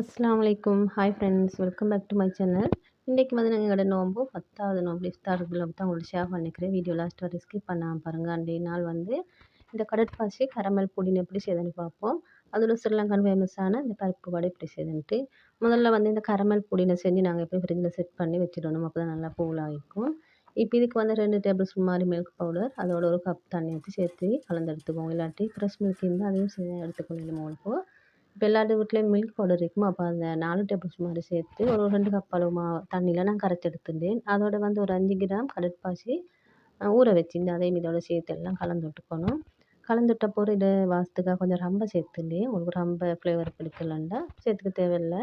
அஸ்லாம் வலைக்கும் hi friends welcome back to my channel இன்றைக்கி வந்து நாங்கள் எங்களோட நோம்பு பத்தாவது நோம்பு இஃப்தாருக்குள்ள தான் உங்களுக்கு ஷேர் பண்ணிக்கிறேன். வீடியோ லாஸ்ட் வரை ஸ்கிப் பண்ணாமல் பாருங்கள் அன்றைய நாள் வந்து இந்த கடற்பாசி கரமல் பொடின்னு எப்படி செய்யுதுன்னு பார்ப்போம். அதில் ஸ்ரீலங்கன் ஃபேமஸான இந்த பருப்பு வடை எப்படி செய்யுதுன்ட்டு. முதல்ல வந்து இந்த கரமல் பொடினை செஞ்சு நாங்கள் எப்படி ஃப்ரிட்ஜில் செட் பண்ணி வச்சிடணும். அப்போ தான் நல்லா பூலாக இருக்கும் இப்போ இதுக்கு வந்து ரெண்டு டேபிள் ஸ்பூன் மாதிரி மில்க் பவுடர் அதோட ஒரு கப் தண்ணி ஊற்றி சேர்த்து கலந்து எடுத்துக்கோங்க இல்லாட்டி ஃப்ரெஷ் மில்க் இருந்தால் அதையும் சேர்த்து எடுத்துக்கணும். உங்களுக்கு இப்போ எல்லார் வீட்லேயும் மில்க் பவுடர் இருக்கும்? அப்போ அந்த நாலு டேபிள் ஸ்பூன் மாதிரி சேர்த்து ஒரு ரெண்டு கப் அளவு மா தண்ணியில் நான் கரைச்சி எடுத்துட்டேன். அதோட வந்து ஒரு அஞ்சு கிராம் கடற்பாசி ஊற வச்சிருந்தேன் அதையும் இதோட சேர்த்து எல்லாம் கலந்து விட்டுக்கணும். கலந்து விட்ட போகிற இதை வாசத்துக்காக கொஞ்சம் ரம்பை சேர்த்துட்டேன். உங்களுக்கு ரம்பை ஃப்ளேவர் பிடிக்கலண்டா சேர்த்துக்க தேவையில்லை.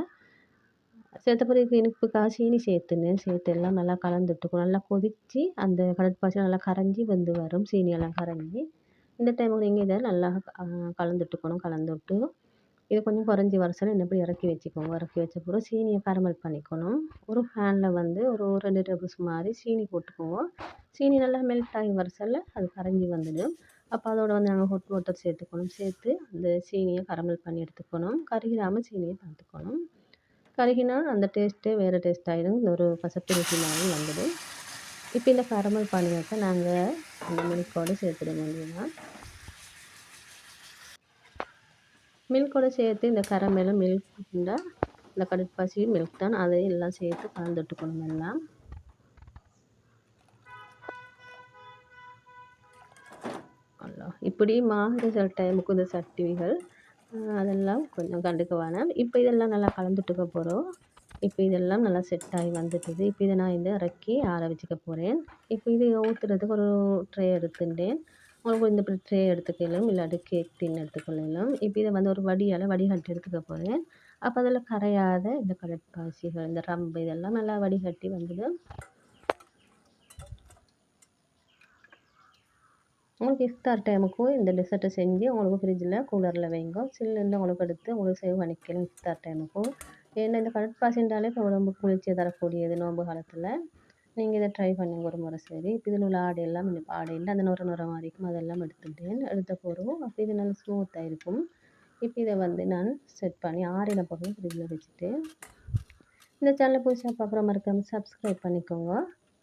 சேர்த்த பிறகு இனிப்புக்காக சீனி சேர்த்துனேன் சேர்த்து எல்லாம் நல்லா கலந்து விட்டுக்கணும். நல்லா கொதித்து அந்த கடற்பாசி நல்லா கரைஞ்சி வந்து வரும். சீனியெல்லாம் கரைஞ்சி. இந்த டைமுக்கு நீங்கள் இதை நல்லா கலந்து விட்டுக்கணும். கலந்து விட்டு இது கொஞ்சம் குறைஞ்சி வர சொல்ல இப்படி இறக்கி வச்சுக்கோங்க. இறக்கி வச்ச பிறகு சீனியை கரமல் பண்ணிக்கணும். ஒரு பேனில் வந்து ஒரு ரெண்டு டேபிள் ஸ்பூன் மாதிரி சீனி போட்டுக்கோங்க. சீனி நல்லா மெல்ட் ஆகி வர சொல்ல அது கரைஞ்சி வந்துடும். அப்போ அதோட வந்து நாங்கள் ஹொட் வாட்டர் சேர்த்துக்கணும். சேர்த்து அந்த சீனியை கரமல் பண்ணி எடுத்துக்கணும். கருகிடாமல் சீனியை பார்த்துக்கணும். கருகினா அந்த டேஸ்ட்டே வேறு டேஸ்ட் ஆகிடும் இந்த ஒரு பசப்பு ருசி மாதிரி வந்துடும். இப்போ இந்த கரமல் பண்ணியாக்க நாங்கள் அந்த மில்கோடு சேர்த்துட முடியுமா மில்கோட சேர்த்து இந்த கரமேல மில்க் இருந்தால் இந்த கடற்பாசி மில்க் தான். அதை எல்லாம் சேர்த்து கலந்துட்டுக்கணும் எல்லாம். இப்படி மாறுற சட்டை முக்குந்த சட்டிகள் அதெல்லாம் கொஞ்சம் கண்டுக்க வேணாம். இப்போ இதெல்லாம் நல்லா கலந்துட்டுக்க போகிறோம் இப்போ இதெல்லாம் நல்லா செட் ஆகி வந்துட்டுது. இப்போ இதை நான் இதை இறக்கி ஆற வச்சுக்க போகிறேன் இப்போ இது ஊற்றுறதுக்கு ஒரு ட்ரே எடுத்துட்டேன். உங்களுக்கு இந்த ட்ரே எடுத்துக்கலாம் இல்லாட்டி கேக் டின் எடுத்துக்கொள்ளலாம். இப்போ இதை வந்து ஒரு வடியால் வடிகட்டி எடுத்துக்க போகிறேன் அப்போ அதில் கரையாத இந்த கடற்பாசிகள் இந்த ரம்பு இதெல்லாம் நல்லா வடிகட்டி வந்துடும் உங்களுக்கு இஃப்தார் டைமுக்கும் இந்த டெசர்ட்டை செஞ்சு உங்களுக்கு ஃப்ரிட்ஜில் கூலரில் வைங்க. சில்லுன்னு உங்களுக்கு எடுத்து உங்களுக்கு சேவ் பண்ணிக்கலாம் இஃப்தார் டைமுக்கும் ஏன்னா இந்த கடற்பாசின்றாலே இப்போ உடம்பு குளிர்ச்சி தரக்கூடியது நோன்பு காலத்தில். நீங்கள் இதை ட்ரை பண்ணுங்க ஒரு முறை. சரி இப்போ இதில் உள்ள ஆடை எல்லாம் இந்த ஆடை இல்லை அந்த நுர நுர மாதிரி இருக்கும் அதெல்லாம் எடுத்துட்டேன் எடுத்த போகிறோம் அப்போ இது நல்லா ஸ்மூத்தாக இருக்கும். இப்போ இதை வந்து நான் செட் பண்ணி ஆறின பிறகு ஃப்ரிட்ஜில் வச்சுட்டு இந்த சேனலை புதுசாக பார்க்குற மறக்காமல் சப்ஸ்கிரைப் பண்ணிக்கோங்க.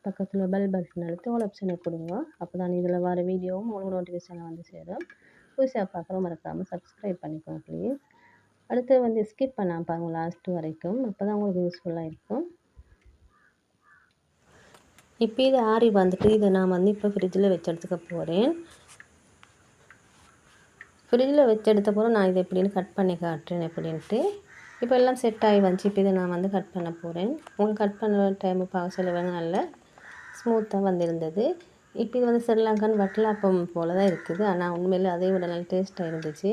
பக்கத்தில் பெல் பட்டன் அழுத்தி ஆல் ஆப்ஷனை கொடுங்க. அப்போ தான் இதில் வர வீடியோவும் உங்களுக்கு நோட்டிஃபிகேஷனில் வந்து சேரும். புதுசாக பார்க்குற மறக்காமல் சப்ஸ்கிரைப் பண்ணிக்கோங்க ப்ளீஸ் அடுத்து வந்து ஸ்கிப் பண்ணாமல் பாருங்கள் லாஸ்ட் வரைக்கும். அப்போ தான் உங்களுக்கு யூஸ்ஃபுல்லாக இருக்கும். இப்போ இது ஆறி வந்துட்டு இதை நான் வந்து இப்போ ஃப்ரிட்ஜில் வச்சு எடுத்துக்க போகிறேன் ஃப்ரிட்ஜில் வச்சு எடுத்த நான் இதை எப்படின்னு கட் பண்ணி காட்டுறேன் எப்படின்ட்டு. இப்போ எல்லாம் செட் ஆகி வந்துச்சு. இப்போ இதை நான் வந்து கட் பண்ண போகிறேன் உங்களுக்கு கட் பண்ண டைம் பார்க்க சொல்லுவாங்க நல்ல ஸ்மூத்தாக வந்திருந்தது. இப்போ இது வந்து ஸ்ரீலங்கன் வட்டலாப்பம் போல தான் இருக்குது. ஆனால் உண்மையில் அதை விட நல்ல டேஸ்ட்டாக இருந்துச்சு.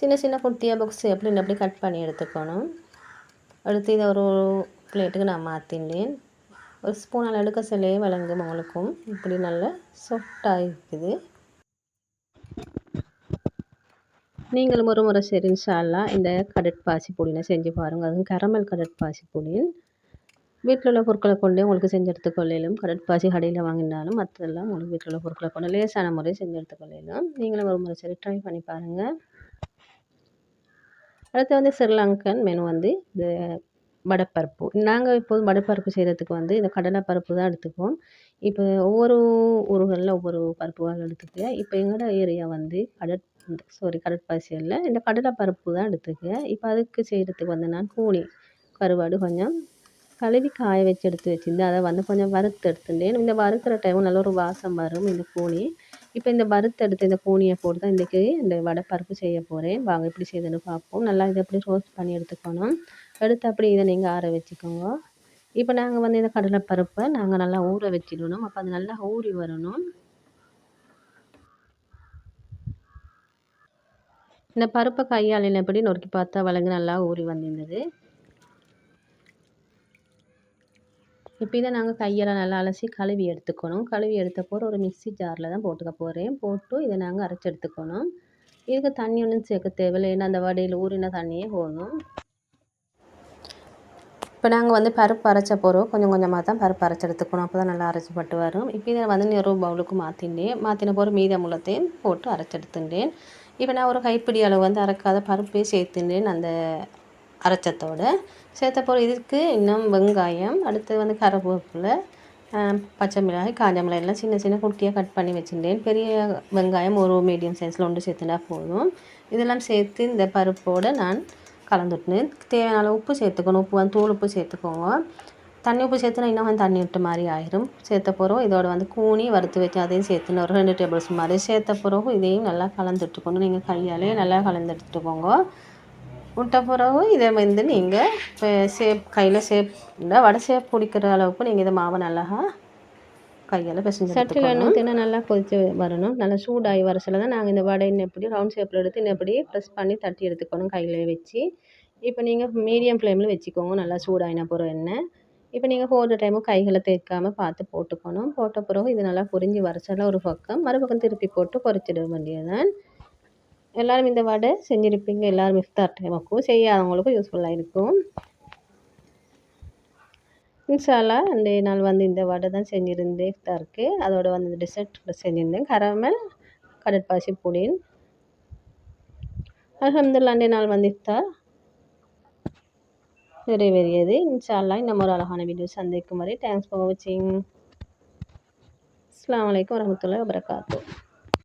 சின்ன சின்ன குட்டியாக பாக்ஸ் எப்படி அப்படி கட் பண்ணி எடுத்துக்கணும்? அடுத்து இதை ஒரு பிளேட்டுக்கு நான் மாற்றினேன் ஒரு ஸ்பூன் எடுக்க சொல்லே விளங்கும் உங்களுக்கும் இப்படி நல்லா சாஃப்டாக இருக்குது. நீங்களும் ஒரு முறை சரி இன்ஷால்லா இந்த கடற்பாசி பொடினை செஞ்சு பாருங்கள் அதுவும் கரமல் கடற்பாசி பொடியின் வீட்டில் உள்ள பொருட்களை கொண்டே உங்களுக்கு செஞ்சு கடட் கடற்பாசி கடையில் வாங்கினாலும் மற்றதெல்லாம் உங்களுக்கு வீட்டில் உள்ள பொருட்களை கொண்டு லேசான முறை செஞ்சு எடுத்துக்கொள்ளலாம். நீங்களும் ஒரு முறை சரி ட்ரை பண்ணி பாருங்கள் அடுத்து வந்து ஸ்ரீலங்கன் மெனு வந்து இந்த வடைப்பருப்பு. நாங்கள் இப்போது வடைப்பருப்பு செய்கிறதுக்கு வந்து இந்த கடலைப்பருப்பு தான் எடுத்துக்குவோம். இப்போ ஒவ்வொரு ஊர்களில் ஒவ்வொரு பருப்புகள் எடுத்துக்க இப்போ எங்களோட ஏரியா வந்து கடற் சாரி கடற்பாசி இல்லை இந்த கடலைப்பருப்பு தான் எடுத்துக்க இப்போ அதுக்கு செய்கிறதுக்கு வந்து நான் கூனி கருவாடு கொஞ்சம் கழுவி காய வச்சு எடுத்து வச்சுருந்தேன் அதை வந்து கொஞ்சம் வறுத்து எடுத்துட்டேன் இந்த வறுக்கிற டைம் நல்ல ஒரு வாசம் வரும் இந்த கூனி இப்போ இந்த வறுத்து எடுத்து இந்த கூனியை போட்டு தான் இன்றைக்கி இந்த வடை பருப்பு செய்ய போகிறேன் வாங்க எப்படி செய்யுதுன்னு பார்ப்போம். நல்லா இதை எப்படி ரோஸ்ட் பண்ணி எடுத்துக்கணும். எடுத்து அப்படி இதை நீங்கள் ஆற வச்சுக்கோங்க. இப்போ நாங்கள் வந்து இந்த கடலைப்பருப்பை நாங்கள் நல்லா ஊற வச்சிடணும். அப்போ அது நல்லா ஊறி வரணும். இந்த பருப்பை கையால் எப்படி நொறுக்கி பார்த்தா வழங்கு நல்லா ஊறி வந்திருந்தது. இப்போ இதை நாங்கள் கையால் நல்லா அலசி கழுவி எடுத்துக்கணும். கழுவி எடுத்த போகிற ஒரு மிக்ஸி ஜாரில் தான் போட்டுக்க போகிறேன் போட்டு இதை நாங்கள் அரைச்சி எடுத்துக்கணும். இதுக்கு தண்ணி ஒன்றும் சேர்க்க தேவையில்லை. ஏன்னா அந்த வடையில் ஊறின தண்ணியே போதும். இப்போ நாங்கள் வந்து பருப்பு அரைச்ச போகிறோம் கொஞ்சம் கொஞ்சமாக தான் பருப்பு அரைச்சி எடுத்துக்கணும். அப்போ தான் நல்லா அரைச்சிப்பட்டு வரும். இப்போ இதை வந்து ஒரு பவுலுக்கு மாற்றிட்டேன் மாற்றின போகிற மீத முள்ளத்தையும் போட்டு அரைச்சி எடுத்துட்டேன். இப்போ நான் ஒரு கைப்பிடி அளவு வந்து அரைக்காத பருப்பே சேர்த்துட்டேன் அந்த அரைச்சத்தோட. சேர்த்த போகிற இதுக்கு இன்னும் வெங்காயம் அடுத்து வந்து கருவேப்பிலை பச்சை மிளகாய் காஞ்ச மிளகாய் எல்லாம் சின்ன சின்ன குட்டியாக கட் பண்ணி வச்சுட்டேன். பெரிய வெங்காயம் ஒரு மீடியம் சைஸில் ஒன்று சேர்த்துனா போதும். இதெல்லாம் சேர்த்து இந்த பருப்போடு நான் கலந்துட்டுனேன் தேவையான அளவு உப்பு சேர்த்துக்கணும். உப்பு வந்து தூள் உப்பு சேர்த்துக்கோங்க. தண்ணி உப்பு சேர்த்துனா இன்னும் வந்து தண்ணி விட்ட மாதிரி ஆயிரும். சேர்த்த பிறகு இதோட வந்து கூனி வறுத்து வச்சு அதையும் சேர்த்துன்னு ஒரு ரெண்டு டேபிள் ஸ்பூன் மாதிரி. சேர்த்த பிறகு இதையும் நல்லா கலந்துட்டுக்கணும் நீங்கள் கையாலே நல்லா கலந்துட்டுக்கோங்க. விட்ட பிறகு இதை வந்து நீங்கள் இப்போ சேப் கையில் சேப் இல்லை வடை சேப் பிடிக்கிற அளவுக்கு நீங்கள் இதை மாவை நல்லா கையால் பிசைஞ்சு சட்டில் எண்ணெய் ஊற்றினா நல்லா கொதித்து வரணும். நல்லா சூடாகி வர சொல்ல தான் நாங்கள் இந்த வடை இன்னும் எப்படி ரவுண்ட் ஷேப்பில் எடுத்து இன்னும் எப்படி ப்ரெஸ் பண்ணி தட்டி எடுத்துக்கணும் கையில் வச்சு. இப்போ நீங்கள் மீடியம் ஃப்ளேமில் வச்சுக்கோங்க. நல்லா சூடாகின பிறகு எண்ணெய் இப்போ நீங்கள் போடுற டைமும் கைகளை தேய்க்காமல் பார்த்து போட்டுக்கணும். போட்ட பிறகு இது நல்லா பொரிஞ்சு வரச்சல ஒரு பக்கம். மறுபக்கம் திருப்பி போட்டு பொரிச்சிட வேண்டியதுதான். எல்லோரும் இந்த வடை செஞ்சுருப்பீங்க. எல்லோரும் இஃப்தார் டைமுக்கும் செய்யாதவங்களுக்கும் யூஸ்ஃபுல்லாக இருக்கும். இன்ஷால்லா அன்றைய நாள் வந்து இந்த வடை தான் செஞ்சுருந்தேன் இஃப்தாருக்கு அதோட வந்து இந்த டெசர்ட் செஞ்சுருந்தேன். கரமல் கடற்பாசி புடின் அலமதுல்லா அன்றைய நாள் வந்து இஃப்தார் நிறைவேறியது. இன்ஷால்லா இன்னும் ஒரு அழகான வீடியோ சந்திக்கும் வரை. தேங்க்ஸ் ஃபார் வாட்சிங் அஸ்லாம் வலைக்கம் வரமத்துல்லா வரகாத்தூ